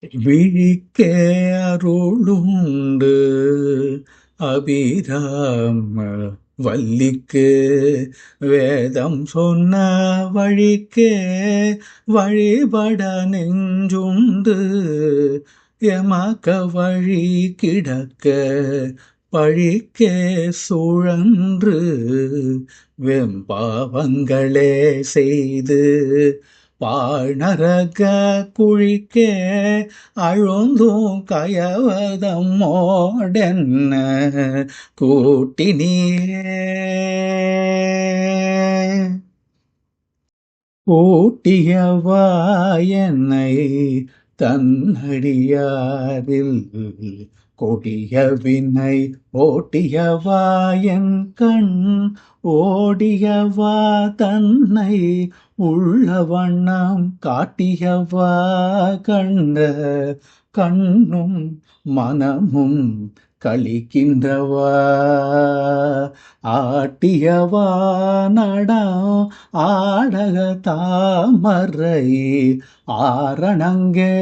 விழிக்க அருளுண்டு. அபிராம வல்லிக்கு வேதம் சொன்ன வழிக்கே வழிபட நெஞ்சுண்டு. எமக்க வழி கிடக்க பழிக்கே சுழன்று. வெம்பாவங்களே செய்து பாழ்நரக குழிக்கே அழுந்தும் கயவதம் மோடென்ன கூட்டினியே கூட்டியவா என்னை தன்னடியாரில் கொடிய வினை ஓட்டியவாயன் கண் ஓடியவா தன்னை உள்ள வண்ணம் காட்டியவா கண்ட கண்ணும் மனமும் கழிக்கின்றவா ஆட்டியவா நடம் ஆடக தாமரை ஆரணங்கே.